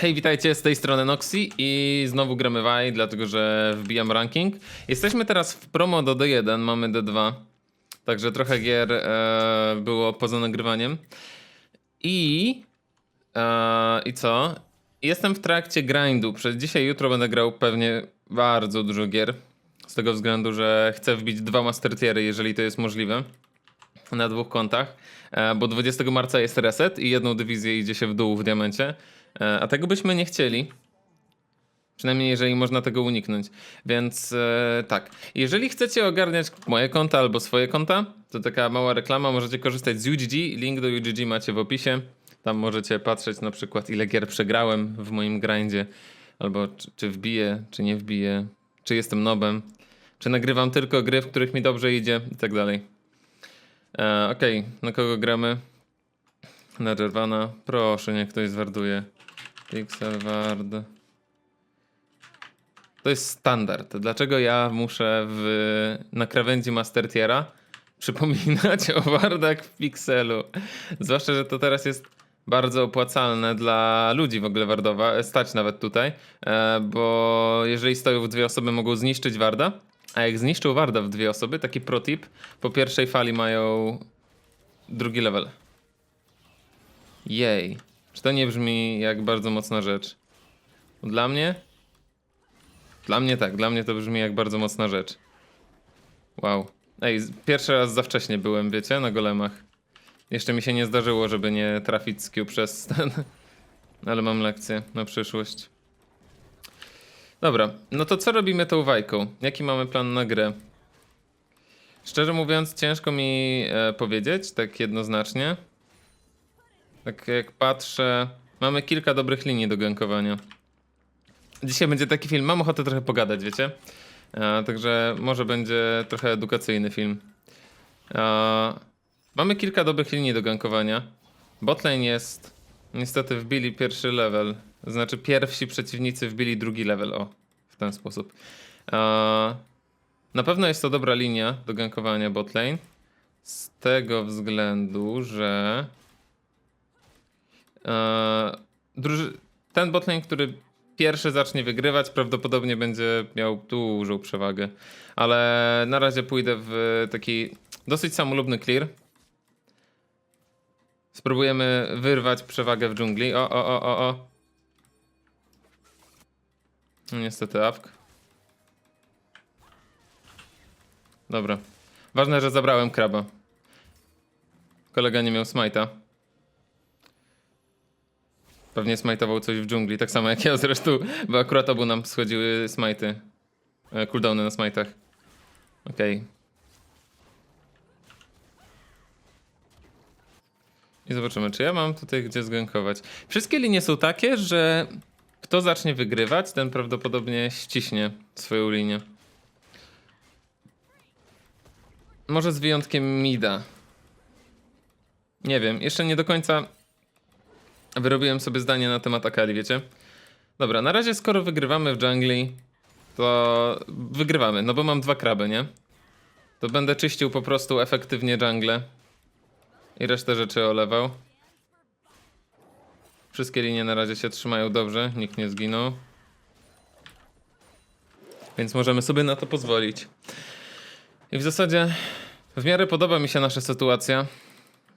Hej, witajcie, z tej strony Noxy i znowu gramy Vaj, dlatego że wbijam ranking. Jesteśmy teraz w promo do D1, mamy D2, także trochę gier e, było poza nagrywaniem. I... E, I co? Jestem w trakcie grindu, przez dzisiaj, jutro będę grał pewnie bardzo dużo gier. Z tego względu, że chcę wbić dwa master tiery, jeżeli to jest możliwe. Na dwóch kontach, e, bo 20 marca jest reset i jedną dywizję idzie się w dół w diamencie. E, A tego byśmy nie chcieli. Przynajmniej jeżeli można tego uniknąć. Więc e, tak. Jeżeli chcecie ogarniać moje konta albo swoje konta, to taka mała reklama, możecie korzystać z UGG. Link do UGG macie w opisie. Tam możecie patrzeć na przykład ile gier przegrałem w moim grindzie. Albo czy, czy wbiję, czy nie wbiję. Czy jestem nobem. Czy nagrywam tylko gry, w których mi dobrze idzie i tak dalej. E, Okej, na kogo gramy? Na Jervana. Proszę, niech ktoś zwarduje. Pixel Ward. To jest standard. Dlaczego ja muszę w, na krawędzi Master Tiera przypominać o wardach w Pixelu? Zwłaszcza, że to teraz jest bardzo opłacalne dla ludzi w ogóle wardowa, stać nawet tutaj, e, bo jeżeli stoją w dwie osoby mogą zniszczyć warda, a jak zniszczą warda w dwie osoby, taki pro tip, po pierwszej fali mają drugi level. Jej. Czy to nie brzmi jak bardzo mocna rzecz? Dla mnie? Dla mnie tak, dla mnie to brzmi jak bardzo mocna rzecz. Wow. Ej, pierwszy raz za wcześnie byłem, wiecie, na golemach. Jeszcze mi się nie zdarzyło, żeby nie trafić z Q przez ten. Ale mam lekcję na przyszłość. Dobra, no to co robimy tą wajką? Jaki mamy plan na grę? Szczerze mówiąc, ciężko mi e, powiedzieć, tak jednoznacznie. Tak jak patrzę, mamy kilka dobrych linii do gankowania. Dzisiaj będzie taki film, mam ochotę trochę pogadać, wiecie? E, także może będzie trochę edukacyjny film. E, mamy kilka dobrych linii do gankowania. Botlane jest, niestety wbili pierwszy level. Znaczy pierwsi przeciwnicy wbili drugi level, o, w ten sposób. E, na pewno jest to dobra linia do gankowania botlane. Z tego względu, że ten botlane, który pierwszy zacznie wygrywać, prawdopodobnie będzie miał dużą przewagę. Ale na razie pójdę w taki dosyć samolubny clear. Spróbujemy wyrwać przewagę w dżungli. O, o, o, o, o. No, Niestety awk. Dobra. Ważne, że zabrałem kraba. Kolega nie miał smajta. Pewnie smajtował coś w dżungli, tak samo jak ja zresztą, bo akurat obu nam schodziły smajty. E, Cooldowny na smajtach. Okej. I zobaczymy, czy ja mam tutaj gdzie zgankować. Wszystkie linie są takie, że kto zacznie wygrywać, ten prawdopodobnie ściśnie swoją linię. Może z wyjątkiem Mida. Nie wiem, jeszcze nie do końca Wyrobiłem sobie zdanie na temat Akali, wiecie? Dobra, na razie skoro wygrywamy w jungli, to wygrywamy, no bo mam dwa kraby, nie? To będę czyścił po prostu efektywnie jungle i resztę rzeczy olewał. Wszystkie linie na razie się trzymają dobrze, nikt nie zginął. Więc możemy sobie na to pozwolić. I w zasadzie w miarę podoba mi się nasza sytuacja,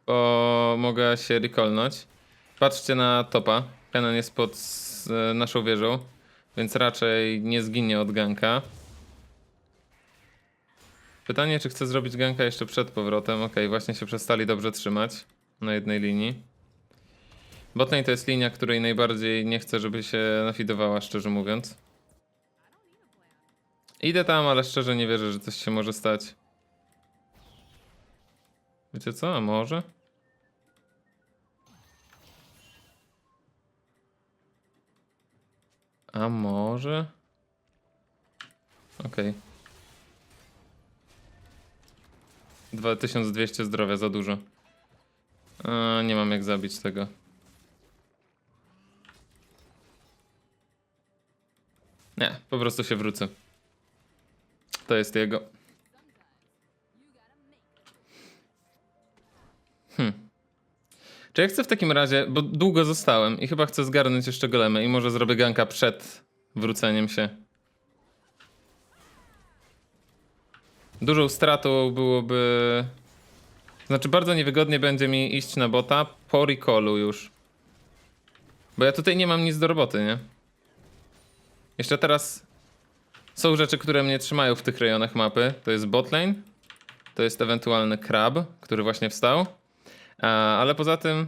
bo mogę się recallnąć. Patrzcie na topa. Kenan jest pod e, naszą wieżą, więc raczej nie zginie od ganka. Pytanie, czy chcę zrobić ganka jeszcze przed powrotem. Okej, właśnie się przestali dobrze trzymać na jednej linii. Botlane to jest linia, której najbardziej nie chcę, żeby się nafidowała, szczerze mówiąc. Idę tam, ale szczerze nie wierzę, że coś się może stać. Wiecie co? A może? A może? Okej. 2200 zdrowia, za dużo. A, nie mam jak zabić tego. Nie, po prostu się wrócę. To jest jego. Hmm. Czy ja chcę w takim razie, bo długo zostałem i chyba chcę zgarnąć jeszcze golemy i może zrobię ganka przed wróceniem się. Dużą stratą byłoby... Znaczy bardzo niewygodnie będzie mi iść na bota po recallu już. Bo ja tutaj nie mam nic do roboty, nie? Jeszcze teraz są rzeczy, które mnie trzymają w tych rejonach mapy. To jest botlane, to jest ewentualny krab, który właśnie wstał. A, ale poza tym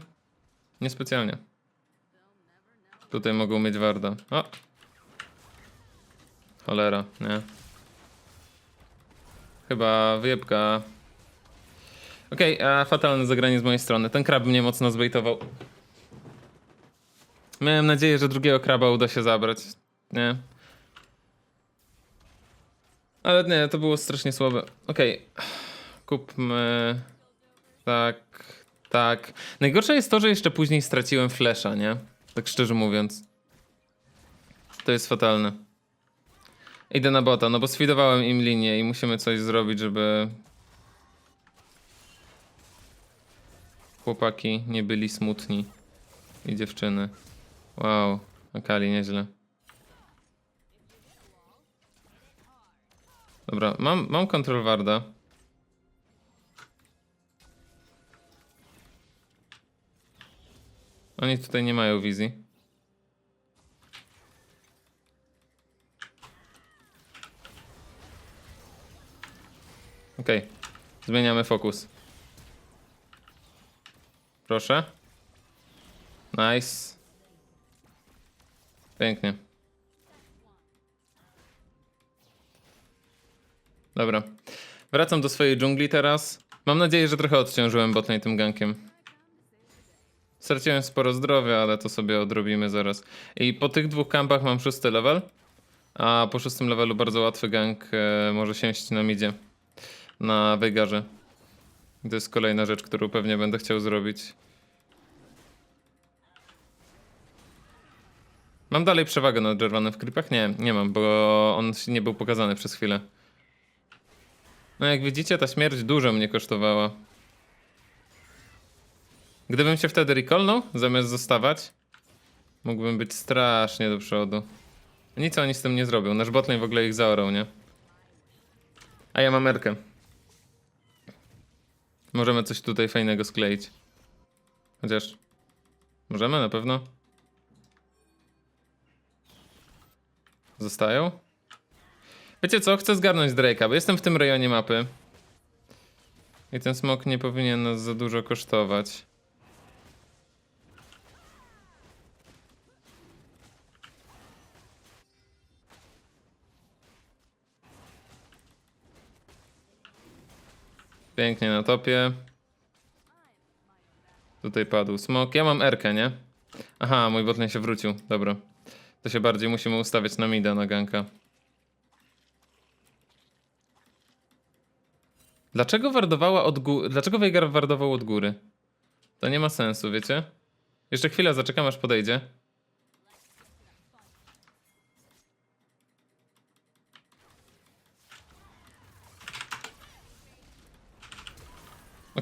niespecjalnie. Tutaj mogą mieć warda. O! Cholera, nie. Chyba wyjebka. Okej, a fatalne zagranie z mojej strony. Ten krab mnie mocno zbejtował. Miałem nadzieję, że drugiego kraba uda się zabrać. Nie. Ale nie, to było strasznie słabe. Okej. Kupmy. Tak, tak. Najgorsze jest to, że jeszcze później straciłem flesza, nie? Tak szczerze mówiąc. To jest fatalne. Idę na bota, no bo sfidowałem im linię i musimy coś zrobić, żeby chłopaki nie byli smutni. I dziewczyny. Wow, Akali nieźle. Dobra, mam, mam kontrol Warda. Oni tutaj nie mają wizji. Okej, zmieniamy fokus. Proszę. Nice. Pięknie. Dobra. Wracam do swojej dżungli teraz. Mam nadzieję, że trochę odciążyłem botlane tym gankiem. Straciłem sporo zdrowia, ale to sobie odrobimy zaraz. I po tych dwóch kampach mam szósty level. A po szóstym levelu bardzo łatwy gank e, może sięść na midzie. Na Veigarze. To jest kolejna rzecz, którą pewnie będę chciał zrobić. Mam dalej przewagę nad Jarvanem w creepach? Nie, nie mam, bo on nie był pokazany przez chwilę. No jak widzicie, ta śmierć dużo mnie kosztowała. Gdybym się wtedy recallnął, zamiast zostawać, mógłbym być strasznie do przodu. Nic oni z tym nie zrobią. Nasz botlane w ogóle ich zaorał, nie? A ja mam erkę. Możemy coś tutaj fajnego skleić. Chociaż... Możemy na pewno? Zostają? Wiecie co? Chcę zgarnąć Drake'a, bo jestem w tym rejonie mapy. I ten smok nie powinien nas za dużo kosztować. Pięknie na topie. Tutaj padł smok. Ja mam Erkę, nie? Aha, mój botlane się wrócił. Dobra. To się bardziej musimy ustawiać na mida, na ganka. Dlaczego wardowała od góry? Dlaczego Veigar wardował od góry? To nie ma sensu, wiecie? Jeszcze chwilę zaczekam, aż podejdzie.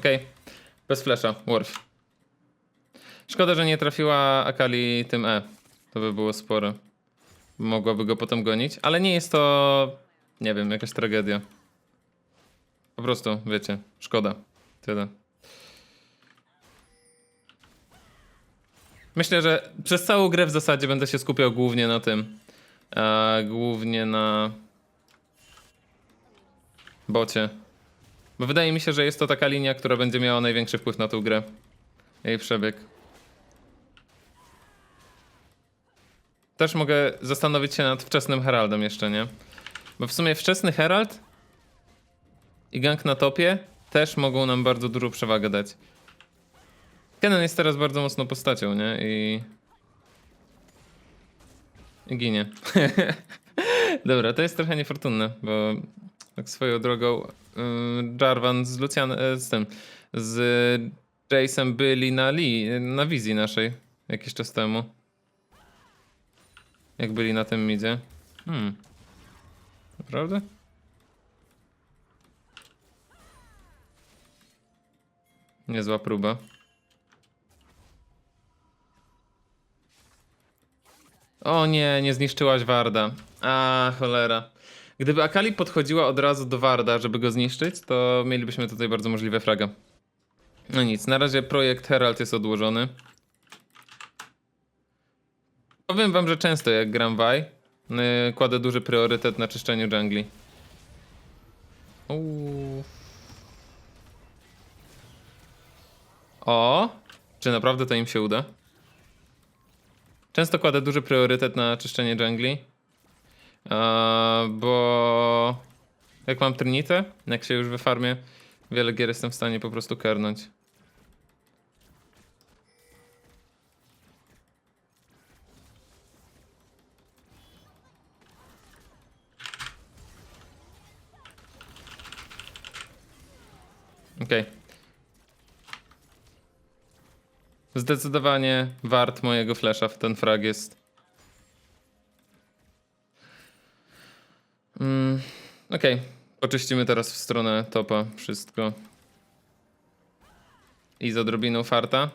Okej, bez flesza, Worf. Szkoda, że nie trafiła Akali tym E. To by było spore. Mogłaby go potem gonić, ale nie jest to, nie wiem, jakaś tragedia. Po prostu, wiecie, szkoda. Tyle. Myślę, że przez całą grę w zasadzie będę się skupiał głównie na tym. A głównie na bocie. Bo wydaje mi się, że jest to taka linia, która będzie miała największy wpływ na tę grę. Jej przebieg. Też mogę zastanowić się nad wczesnym Heraldem jeszcze, nie? Bo w sumie wczesny Herald i gang na topie też mogą nam bardzo dużą przewagę dać. Kennen jest teraz bardzo mocną postacią, nie? I... I ginie. Dobra, to jest trochę niefortunne, bo tak swoją drogą Y, Jarvan z Lucian, y, z tym, z Jace'em byli na Lee, na wizji naszej jakiś czas temu. Jak byli na tym midzie. Hmm. Naprawdę? Niezła próba. O nie, nie zniszczyłaś Warda. A cholera. Gdyby Akali podchodziła od razu do Warda, żeby go zniszczyć, to mielibyśmy tutaj bardzo możliwe fraga. No nic, na razie projekt Herald jest odłożony. Powiem wam, że często jak gram yy, kładę duży priorytet na czyszczeniu jungli. Uuu. O, czy naprawdę to im się uda? Często kładę duży priorytet na czyszczenie jungli. Eee, bo jak mam Trinitę, jak się już wyfarmię, wiele gier jestem w stanie po prostu kernąć. Okej. Zdecydowanie wart mojego flasha w ten frag jest. Mm, Okej, oczyścimy teraz w stronę topa wszystko. I z odrobiną farta.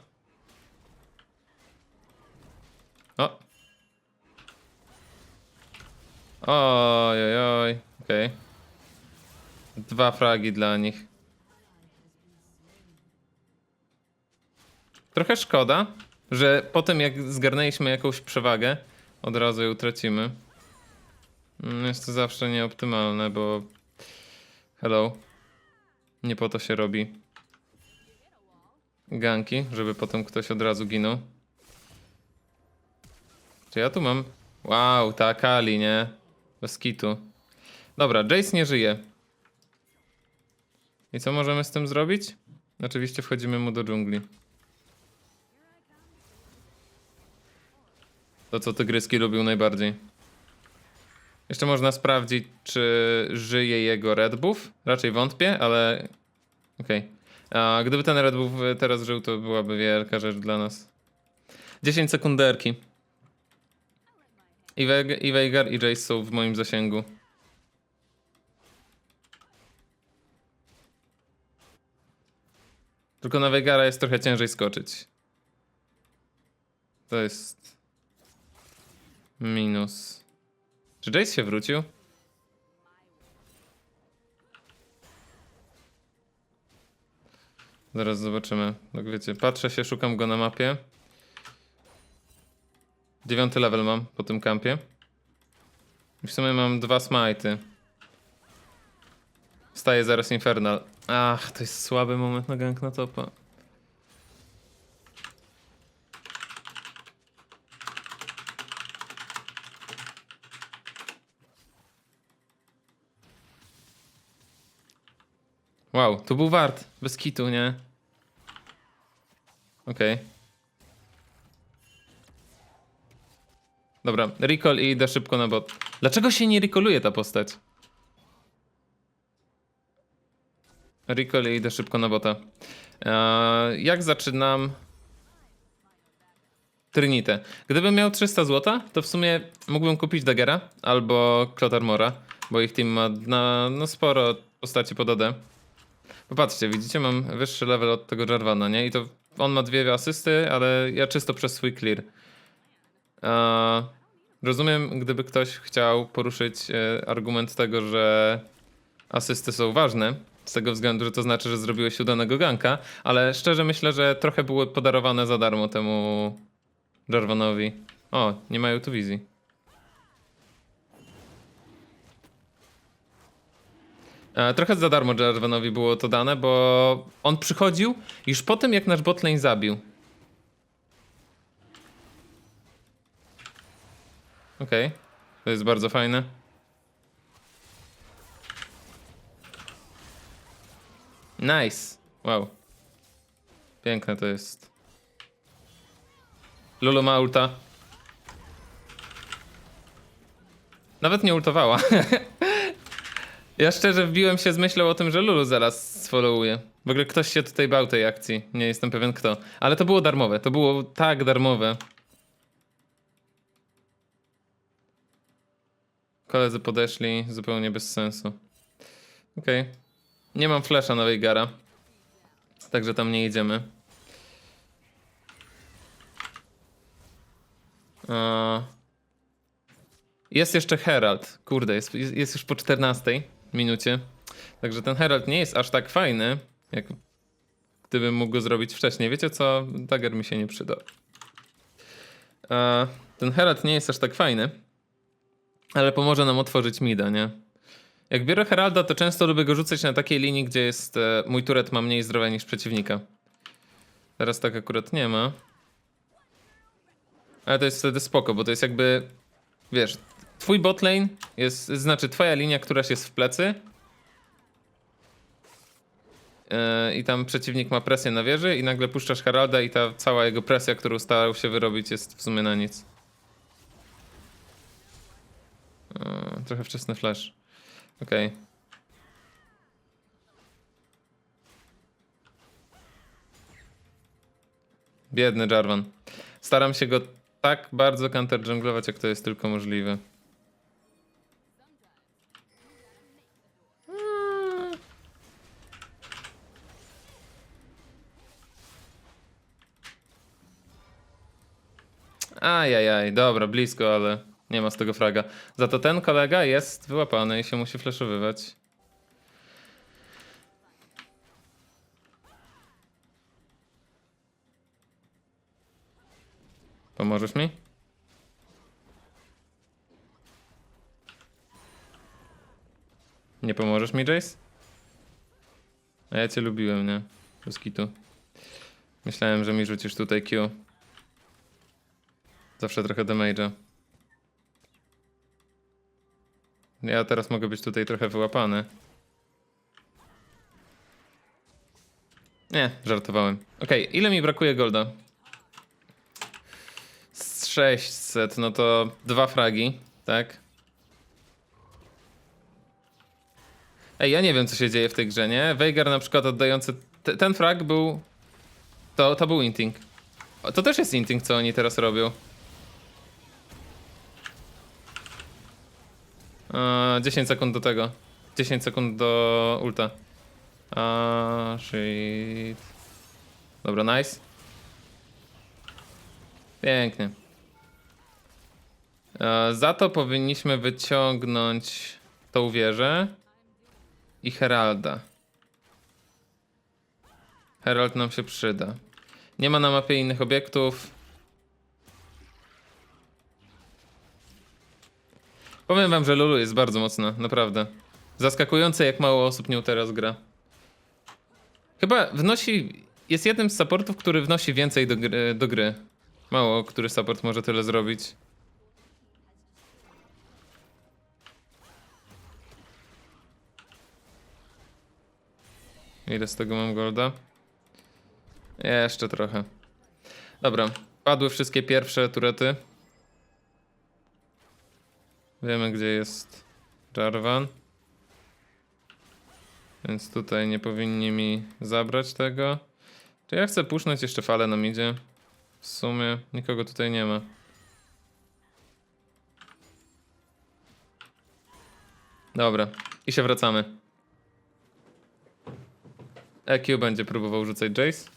O! Oj, oj, oj. Okej. Dwa fragi dla nich. Trochę szkoda, że po tym jak zgarnęliśmy jakąś przewagę, od razu ją tracimy. Mm, Jest to zawsze nieoptymalne, bo hello. Nie po to się robi ganki, żeby potem ktoś od razu ginął. Czy ja tu mam? Wow, ta Kali, nie? Bez kitu. Dobra, Jace nie żyje. I co możemy z tym zrobić? Oczywiście wchodzimy mu do dżungli. To co tygryski lubił najbardziej. Jeszcze można sprawdzić, czy żyje jego Red Buff. Raczej wątpię, ale okej. A Gdyby ten Red Buff teraz żył, to byłaby wielka rzecz dla nas. 10 sekunderki. I, Veg- I Veigar i Jace są w moim zasięgu. Tylko na Veigara jest trochę ciężej skoczyć. To jest minus. Czy Jace się wrócił? Zaraz zobaczymy. Jak wiecie, patrzę się, szukam go na mapie. Dziewiąty level mam po tym kampie. I w sumie mam dwa smajty. Wstaje zaraz Infernal. Ach, to jest słaby moment na gank na topa. Wow, to był wart. Bez kitu, nie? Okej. Dobra, recall i idę szybko na bot. Dlaczego się nie recalluje ta postać? Recall i idę szybko na bota. Eee, jak zaczynam? Trinitę. Gdybym miał 300 zł, to w sumie mógłbym kupić Daggera albo Clotarmora, bo ich team ma na, no sporo postaci pod. Popatrzcie, widzicie, mam wyższy level od tego Jarvana, nie? I to on ma dwie asysty, ale ja czysto przez swój clear. Eee, rozumiem, gdyby ktoś chciał poruszyć e, argument tego, że asysty są ważne, z tego względu, że to znaczy, że zrobiłeś udanego ganka, ale szczerze myślę, że trochę były podarowane za darmo temu Jarvanowi. O, nie mają tu wizji. Trochę za darmo Jarvanowi było to dane, bo on przychodził już po tym, jak nasz botlane zabił. Okej, to jest bardzo fajne. Nice. Wow. Piękne to jest. Lulu ma ulta. Nawet nie ultowała. ja szczerze wbiłem się z myślą o tym, że Lulu zaraz sfollowuje. W ogóle ktoś się tutaj bał tej akcji. Nie jestem pewien kto. Ale to było darmowe. To było tak darmowe. Koledzy podeszli zupełnie bez sensu. Okej. Nie mam flesza na Veigara. Także tam nie idziemy. Jest jeszcze Herald. Kurde, jest jest już po 14 minucie. Także ten Herald nie jest aż tak fajny, jak gdybym mógł go zrobić wcześniej. Wiecie co? Dagger mi się nie przyda. E, ten Herald nie jest aż tak fajny, ale pomoże nam otworzyć mida, nie? Jak biorę Heralda, to często lubię go rzucać na takiej linii, gdzie jest e, mój turet ma mniej zdrowia niż przeciwnika. Teraz tak akurat nie ma. Ale to jest wtedy spoko, bo to jest jakby, wiesz, twój botlane jest, znaczy twoja linia, któraś jest w plecy Yy, i tam przeciwnik ma presję na wieży i nagle puszczasz Heralda i ta cała jego presja, którą starał się wyrobić jest w sumie na nic. Yy, trochę wczesny flash. Okej. Biedny Jarvan. Staram się go tak bardzo counter jak to jest tylko możliwe. Ajajaj, dobra, blisko, ale nie ma z tego fraga. Za to ten kolega jest wyłapany i się musi flashowywać. Pomożesz mi? Nie pomożesz mi, Jace? A ja cię lubiłem, nie? Bez kitu. Myślałem, że mi rzucisz tutaj Q. Zawsze trochę damage'a. Ja teraz mogę być tutaj trochę wyłapany. Nie, żartowałem. Okej, ile mi brakuje golda? Z 600, no to dwa fragi, tak? Ej, ja nie wiem co się dzieje w tej grze, nie? Veigar na przykład oddający... te- ten frag był... To, to był inting. To też jest inting, co oni teraz robią. Eee, 10 sekund do tego. 10 sekund do ulta. A shit. Dobra, nice. Pięknie. Eee, za to powinniśmy wyciągnąć tą wieżę i Heralda. Herald nam się przyda. Nie ma na mapie innych obiektów. Powiem wam, że Lulu jest bardzo mocna, naprawdę. Zaskakujące, jak mało osób nią teraz gra. Chyba wnosi. Jest jednym z supportów, który wnosi więcej do gry. Do gry. Mało który support może tyle zrobić. Ile z tego mam golda? Jeszcze trochę. Dobra, padły wszystkie pierwsze turety. Wiemy, gdzie jest Jarvan. Więc tutaj nie powinni mi zabrać tego. Czy ja chcę pusznąć jeszcze falę na midzie? W sumie nikogo tutaj nie ma. Dobra, i się wracamy. EQ będzie próbował rzucać Jace.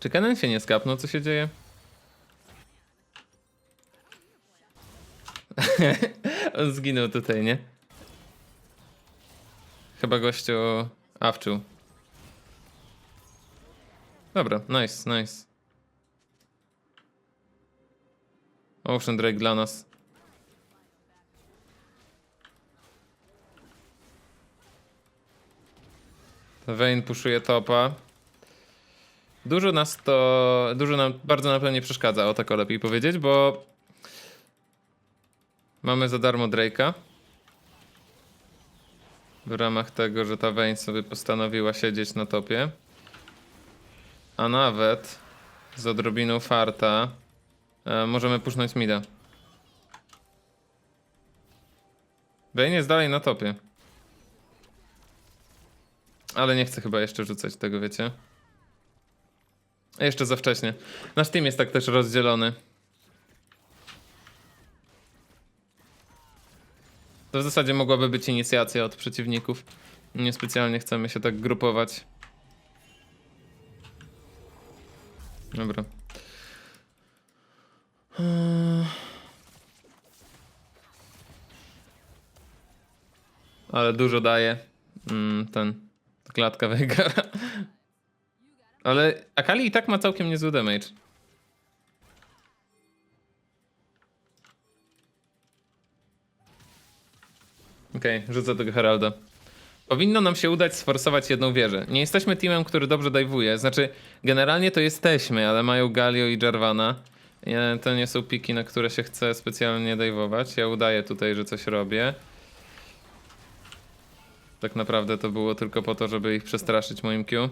Czy Kennen się nie skapnął? Co się dzieje? On zginął tutaj, nie? Chyba gościu awczył. Dobra, nice, nice. Ocean Drake dla nas. Vayne puszuje topa. Dużo nas to. Dużo nam. Bardzo nam to nie przeszkadza, o tak o lepiej powiedzieć, bo. Mamy za darmo Drake'a. W ramach tego, że ta Vayne sobie postanowiła siedzieć na topie. A nawet z odrobiną farta e, możemy pusznąć mida. Vayne jest dalej na topie. Ale nie chcę chyba jeszcze rzucać tego, wiecie? Jeszcze za wcześnie. Nasz team jest tak też rozdzielony. To w zasadzie mogłaby być inicjacja od przeciwników. Niespecjalnie chcemy się tak grupować. Dobra. Ale dużo daje mm, ten klatka wygra. Ale Akali i tak ma całkiem niezły damage. Okej, rzucę tego Heralda. Powinno nam się udać sforsować jedną wieżę. Nie jesteśmy teamem, który dobrze dajwuje. Znaczy, generalnie to jesteśmy, ale mają Galio i Jarvana. To nie są piki, na które się chce specjalnie dajwować. Ja udaję tutaj, że coś robię. Tak naprawdę to było tylko po to, żeby ich przestraszyć moim Q.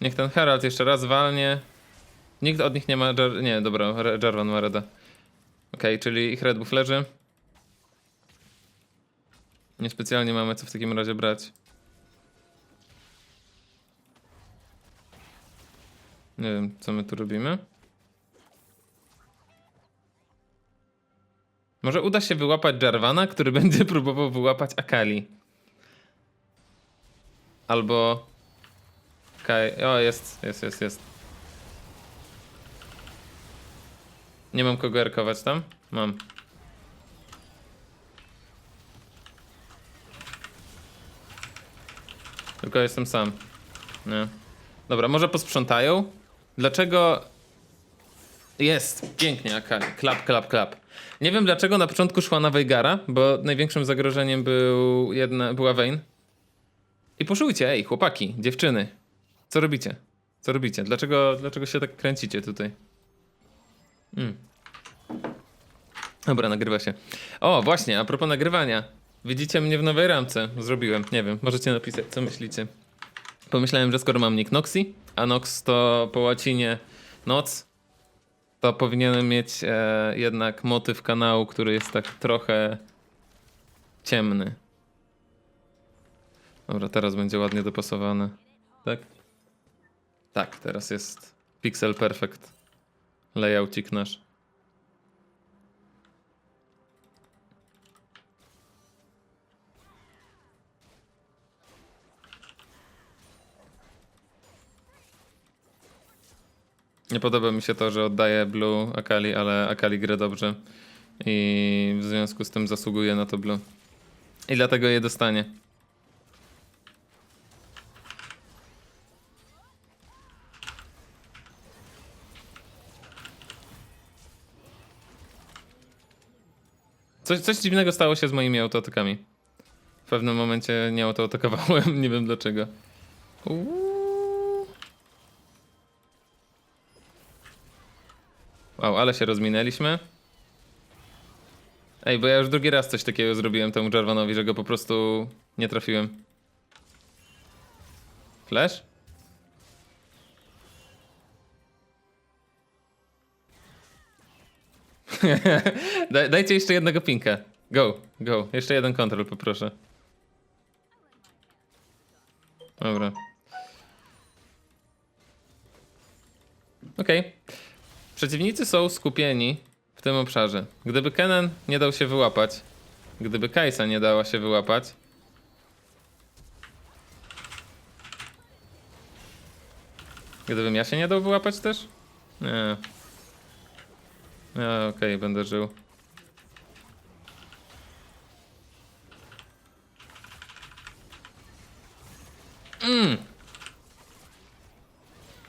Niech ten Herald jeszcze raz walnie. Nikt od nich nie ma. Jar nie, dobra, Jarvan ma Reda. Okej, czyli ich Red Buff leży. Niespecjalnie mamy co w takim razie brać. Nie wiem, co my tu robimy. Może uda się wyłapać Jarvana, który będzie próbował wyłapać Akali. Albo... Okej, o jest, jest, jest, jest. Nie mam kogo erkować tam? Mam. Tylko jestem sam. Nie. Dobra, może posprzątają? Dlaczego... Jest, pięknie, Akali. Klap, klap, klap. Nie wiem dlaczego na początku szła na Veigara, bo największym zagrożeniem był jedna, była Vayne. I poszujcie, ej, chłopaki, dziewczyny. Co robicie? Co robicie? Dlaczego, dlaczego się tak kręcicie tutaj? Mm. Dobra, nagrywa się. O, właśnie, a propos nagrywania. Widzicie mnie w nowej ramce. Zrobiłem, nie wiem, możecie napisać, co myślicie. Pomyślałem, że skoro mam nick a Nox to po łacinie noc, to powinienem mieć e, jednak motyw kanału, który jest tak trochę ciemny. Dobra, teraz będzie ładnie dopasowane. Tak? Tak, teraz jest pixel perfect. Layoutik nasz. Nie podoba mi się to, że oddaję Blue Akali, ale Akali gra dobrze. I w związku z tym zasługuje na to Blue. I dlatego je dostanie. Coś, coś dziwnego stało się z moimi autoatakami. W pewnym momencie nie autoatakowałem, nie wiem dlaczego. Uuu. Wow, ale się rozminęliśmy. Ej, bo ja już drugi raz coś takiego zrobiłem temu Jarvanowi, że go po prostu nie trafiłem. Flash? dajcie jeszcze jednego pinka. Go, go. Jeszcze jeden kontrol poproszę. Dobra. Okej. Przeciwnicy są skupieni w tym obszarze. Gdyby Kennen nie dał się wyłapać, gdyby Kajsa nie dała się wyłapać, gdybym ja się nie dał wyłapać też? Nie. Okej, będę żył.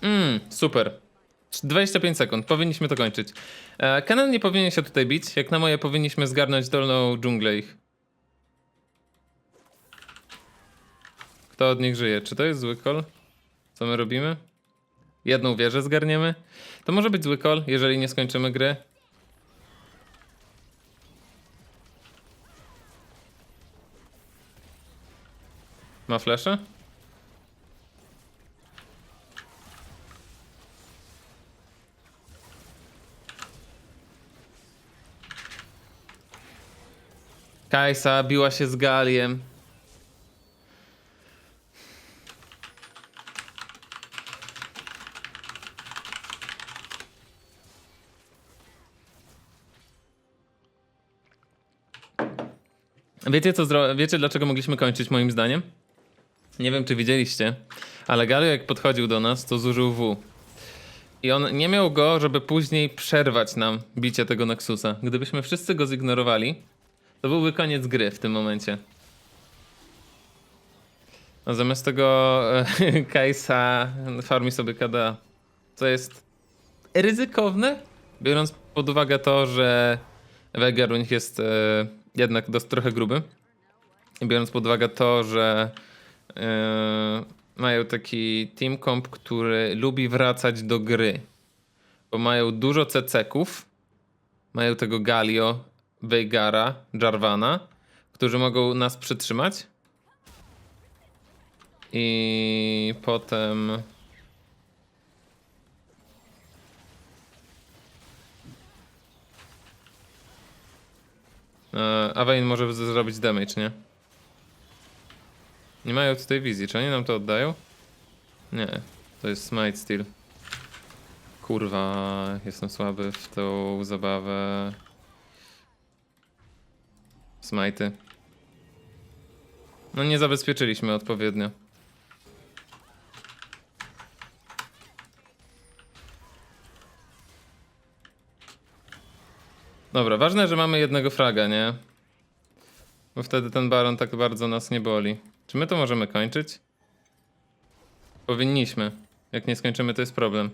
Mmm, super. 25 sekund, powinniśmy to kończyć. E, nie powinien się tutaj bić. Jak na moje, powinniśmy zgarnąć dolną dżunglę ich. Kto od nich żyje? Czy to jest zły call? Co my robimy? Jedną wieżę zgarniemy? To może być zły call, jeżeli nie skończymy gry. Ma flesze? Kajsa biła się z Galiem. Wiecie co. Wiecie dlaczego mogliśmy kończyć moim zdaniem? Nie wiem czy widzieliście, ale Galio jak podchodził do nas to zużył W. I on nie miał go, żeby później przerwać nam bicie tego Nexusa. Gdybyśmy wszyscy go zignorowali, to byłby koniec gry w tym momencie. A zamiast tego e, Kajsa farmi sobie KDA. Co jest ryzykowne, biorąc pod uwagę to, że Weger u nich jest e, jednak dość trochę gruby. I biorąc pod uwagę to, że mają taki team comp, który lubi wracać do gry. Bo mają dużo CC-ków, mają tego Galio, Veigara, Jarvana, którzy mogą nas przytrzymać. I potem. E, Avain może zrobić damage, nie? Nie mają tutaj wizji. Czy oni nam to oddają? Nie. To jest smite steel. Kurwa, jestem słaby w tą zabawę. Smajty. No nie zabezpieczyliśmy odpowiednio. Dobra, ważne, że mamy jednego fraga, nie? Bo wtedy ten baron tak bardzo nas nie boli. Czy my to możemy kończyć? Powinniśmy. Jak nie skończymy, to jest problem.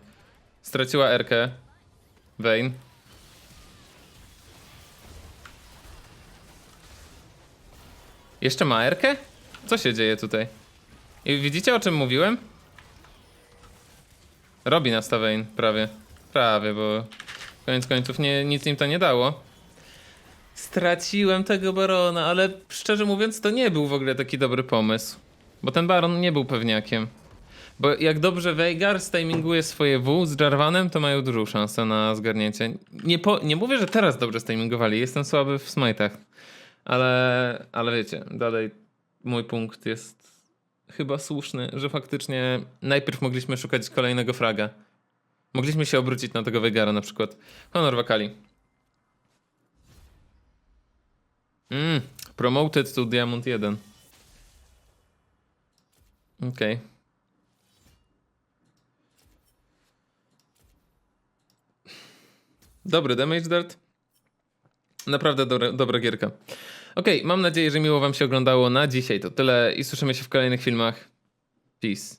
Straciła Erkę. Vayne. Jeszcze ma Erkę? Co się dzieje tutaj? I widzicie o czym mówiłem? Robi nas ta Vayne, prawie. Prawie, bo koniec końców nie, nic im to nie dało. Straciłem tego barona, ale szczerze mówiąc, to nie był w ogóle taki dobry pomysł. Bo ten baron nie był pewniakiem. Bo jak dobrze Veigar stiminguje swoje W z Jarvanem, to mają dużą szansę na zgarnięcie. Nie, po, nie mówię, że teraz dobrze stimingowali, jestem słaby w smite'ach. Ale, ale wiecie, dalej mój punkt jest chyba słuszny, że faktycznie najpierw mogliśmy szukać kolejnego fraga. Mogliśmy się obrócić na tego Veigara na przykład. Honor Wakali. Mm, promoted to Diamond 1. Okej. Dobry damage dart. Naprawdę dobra, dobra gierka. Okej, mam nadzieję, że miło wam się oglądało na dzisiaj. To tyle i słyszymy się w kolejnych filmach. Peace.